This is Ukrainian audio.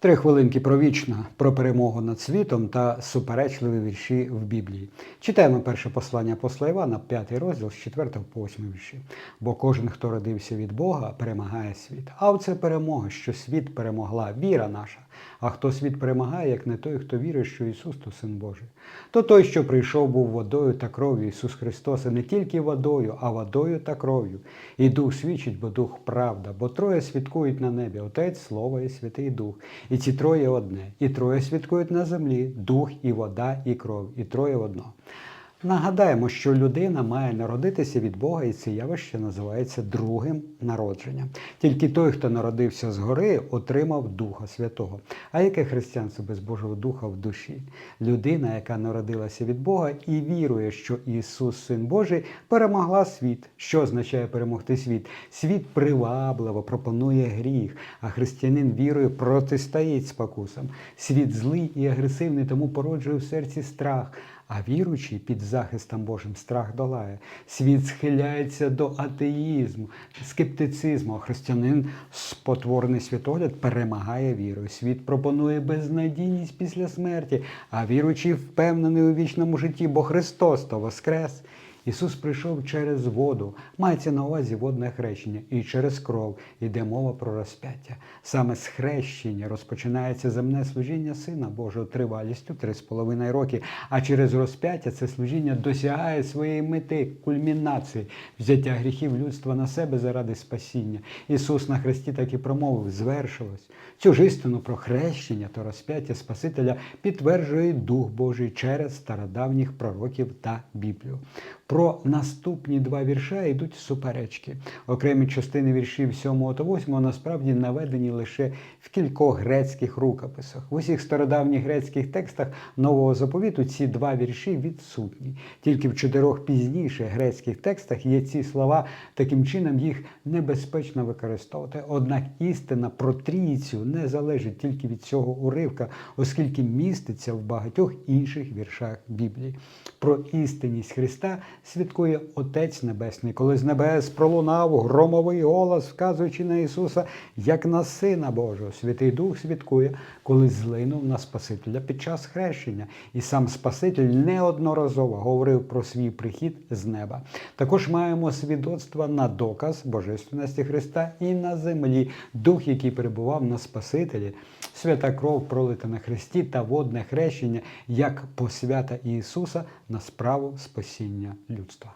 Три хвилинки про вічна, про перемогу над світом та суперечливі вірші в Біблії. Читаємо перше послання посла Івана, п'ятий розділ з 4 по 8 вірші. Бо кожен, хто родився від Бога, перемагає світ. А оце перемога, що світ перемогла, віра наша. А хто світ перемагає, як не той, хто вірить, що Ісус то Син Божий. То той, що прийшов, був водою та кров'ю Ісус Христос, і не тільки водою, а водою та кров'ю. І Дух свідчить, бо Дух правда, бо троє свідкують на небі, Отець, Слово і Святий Дух. І ці троє одне. І троє свідкують на землі дух, і вода, і кров, і троє одно. Нагадаємо, що людина має народитися від Бога, і це явище називається другим народженням. Тільки той, хто народився згори, отримав Духа Святого. А яке християнство без Божого Духа в душі? Людина, яка народилася від Бога і вірує, що Ісус, Син Божий, перемогла світ. Що означає перемогти світ? Світ привабливо пропонує гріх, а християнин вірою протистоїть спокусам. Світ злий і агресивний, тому породжує в серці страх. А віруючий під захистом Божим страх долає. Світ схиляється до атеїзму, скептицизму. А християнин спотворений світогляд перемагає вірою. Світ пропонує безнадійність після смерті, а віруючий впевнений у вічному житті, бо Христос то воскрес. Ісус прийшов через воду, мається на увазі водне хрещення, і через кров йде мова про розп'яття. Саме з хрещення розпочинається земне служіння Сина Божого тривалістю 3,5 роки, а через розп'яття це служіння досягає своєї мети, кульмінації, взяття гріхів людства на себе заради спасіння. Ісус на хресті так і промовив: звершилось. Цю ж істину про хрещення та розп'яття Спасителя підтверджує Дух Божий через стародавніх пророків та Біблію. Про наступні два вірша йдуть суперечки. Окремі частини віршів 7 та 8 насправді наведені лише в кількох грецьких рукописах. В усіх стародавніх грецьких текстах нового заповіту ці два вірші відсутні. Тільки в чотирьох пізніших грецьких текстах є ці слова, таким чином їх небезпечно використовувати. Однак істина про трійцю не залежить тільки від цього уривка, оскільки міститься в багатьох інших віршах Біблії. Про істинність Христа свідкує Отець Небесний, коли з небес пролунав громовий голос, вказуючи на Ісуса як на Сина Божого. Святий Дух свідкує, коли злинув на Спасителя під час хрещення. І сам Спаситель неодноразово говорив про свій прихід з неба. Також маємо свідоцтва на доказ Божественності Христа і на землі, дух, який перебував на Спасителі, свята кров пролита на Христі та водне хрещення як посвята Ісуса на справу спасіння людства.